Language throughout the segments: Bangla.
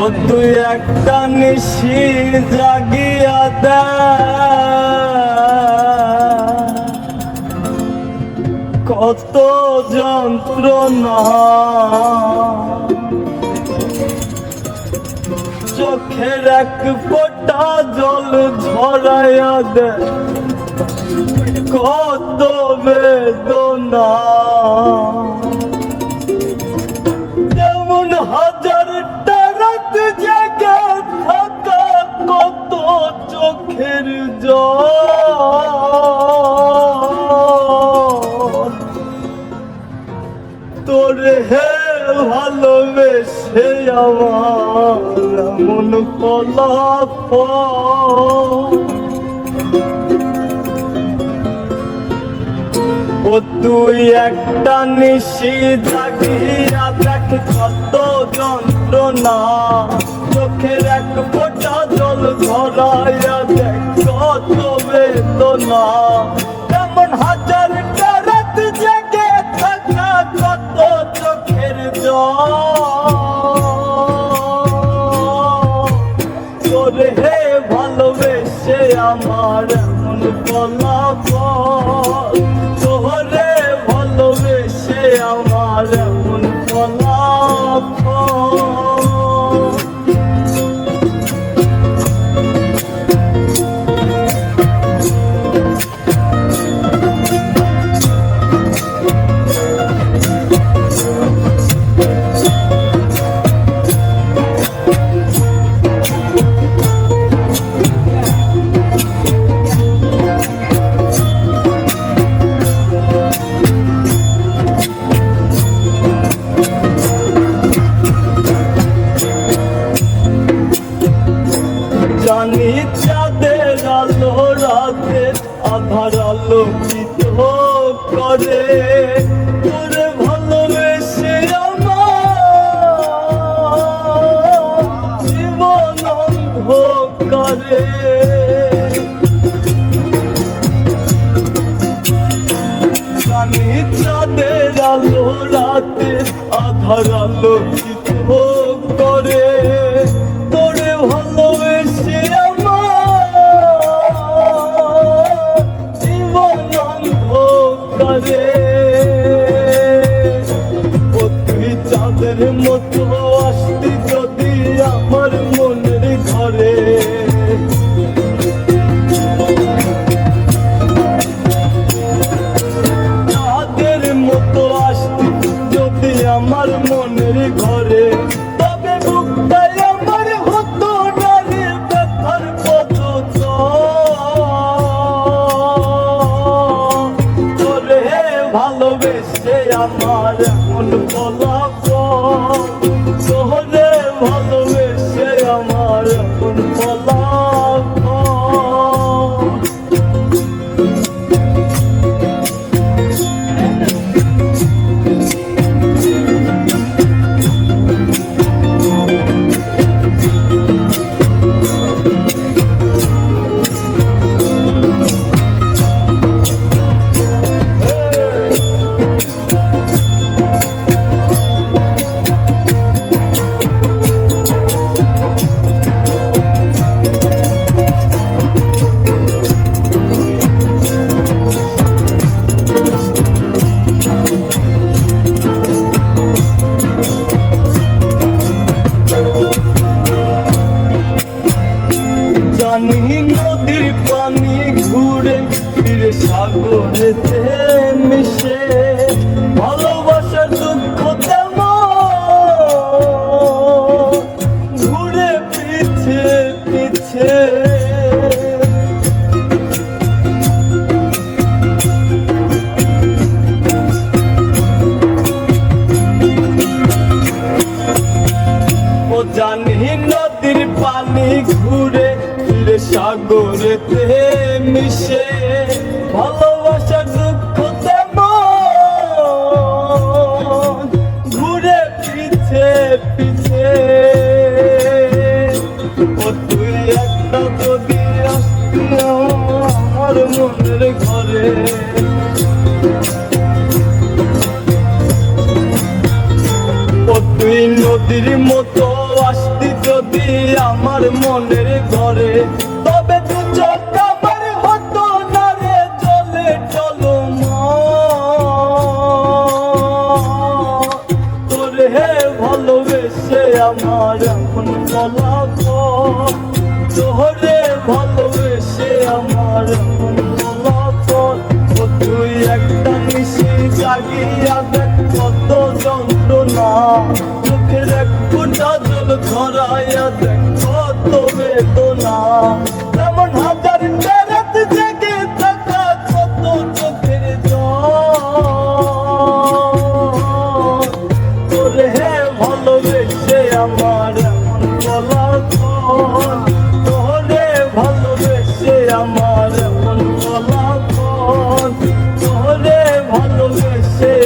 ও তুই একটা নিশি জাগিয়া দে কত যন্ত্রণা। চোখের এক ফোঁটা জল ঝরাইয়া দে কত বেদনা। জল। তোর হে ভালোবেসে আমার মন ফলাফল। ও তুই একটা নিশি জাগিয়া দেখ কত যন্ত্রণা। চোখের এক ফোঁটা জল কত বেদনা তেমন হাজার কারাত জেগে থাকা কত চোখের জল। তোরে হে ভালোবেসে আমার মন ফলাফল তোরে রাতে আধার আলোকিত করে। তোরে ভালোবেসে আমার জীবন অন্ধকারে। জানি আলো রাতে আধার আলোকিত করে। চাঁদের সাগরেতে মিশে ভালোবাসার দুঃখ ঘুরে পিছে পিছে। ও তুই একটা যদি আমার মনের ঘরে। ও তুই নদীর মতো আসতি আমার মনের ঘরে। আমার এমন ফলাফল। তোরে ভালোবেসে আমার এমন ফলাফল। ও তুই একটা নিশি জাগিয়া দেখ কত যন্ত্রণা। চোখের এক ফোঁটা জল খরাইয়া দেখ কত বেদনা। এমন হাজার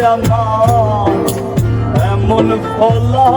আমার এমন ফলা